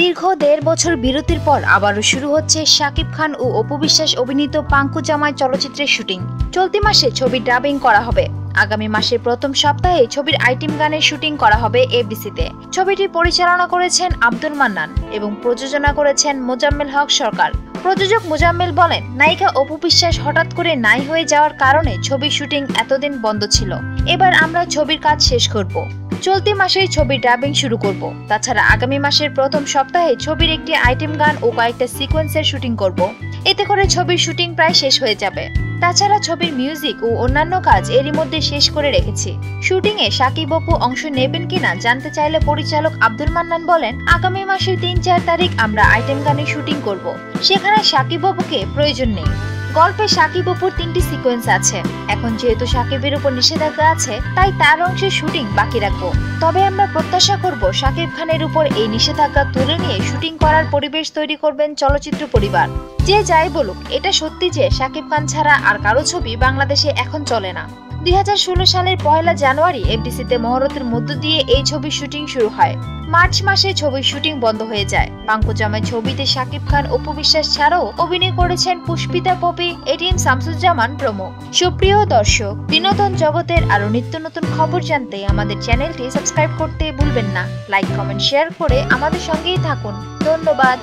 দীর্ঘ দেড় বছর বিরতির পর আবারও শুরু হচ্ছে শাকিব খান ও অপু বিশ্বাস অভিনীত পাঙ্কু জামাই চলচ্চিত্রের শুটিং। চলতি মাসে ছবির ডাবিং করা হবে। আগামী মাসের প্রথম সপ্তাহে ছবির আইটেম গানের শুটিং করা হবে এফডিসিতে ছবিটি পরিচালনা করেছেন আব্দুল মান্নান এবং প্রযোজনা করেছেন মোজাম্মেল হক সরকার। প্রযোজক মোজাম্মেল বলেন, নায়িকা অপু বিশ্বাস হঠাৎ করে নাই হয়ে যাওয়ার কারণে ছবির শুটিং এতদিন বন্ধ ছিল। এবার আমরা ছবির কাজ শেষ করব। চলতি মাসেই ছবির ডাবিং শুরু করব। তাছাড়া আগামী মাসের প্রথম সপ্তাহে ছবির একটি আইটেম গান ও কয়েকটা সিকোয়েন্সের শুটিং করব। এতে করে ছবির শুটিং প্রায় শেষ হয়ে যাবে। তাছাড়া ছবির মিউজিক ও অন্যান্য কাজ এরই মধ্যে শেষ করে রেখেছি। শুটিং এ সাকিব অপু অংশ নেবেন কিনা জানতে চাইলে পরিচালক আব্দুল মান্নান বলেন, আগামী মাসের তিন চার তারিখ আমরা আইটেম গানের শুটিং করব। সেখানে সাকিব অপুকে প্রয়োজন নেই। গল্পে সাকিব অপুর তিনটি সিকোয়েন্স আছে। এখন যেহেতু সাকিবের উপর নিষেধাজ্ঞা আছে, তাই তার অংশে শুটিং বাকি রাখব। তবে আমরা প্রত্যাশা করব সাকিব খানের উপর এই নিষেধাজ্ঞা তুলে নিয়ে শুটিং করার পরিবেশ তৈরি করবেন চলচ্চিত্র পরিবার। যে যাই বলুক, এটা সত্যি যে সাকিব খান ছাড়া আর কারও ছবি বাংলাদেশে এখন চলে না। দু হাজার ষোলো সালের পয়লা জানুয়ারি এফডিসিতে মহরতের মধ্য দিয়ে এই ছবির শুটিং শুরু হয়। মার্চ মাসে ছবির শুটিং বন্ধ হয়ে যায়। পাঙ্কুজামাই ছবিতে শাকিব খান অপু বিশ্বাস ছাড়াও অভিনয় করেছেন পুষ্পিতা পপি, এটিএম শামসুজ্জামান প্রমুখ। সুপ্রিয় দর্শক, বিনোদন জগতের আরও নিত্য নতুন খবর জানতে আমাদের চ্যানেলটি সাবস্ক্রাইব করতে ভুলবেন না। লাইক, কমেন্ট, শেয়ার করে আমাদের সঙ্গেই থাকুন। ধন্যবাদ।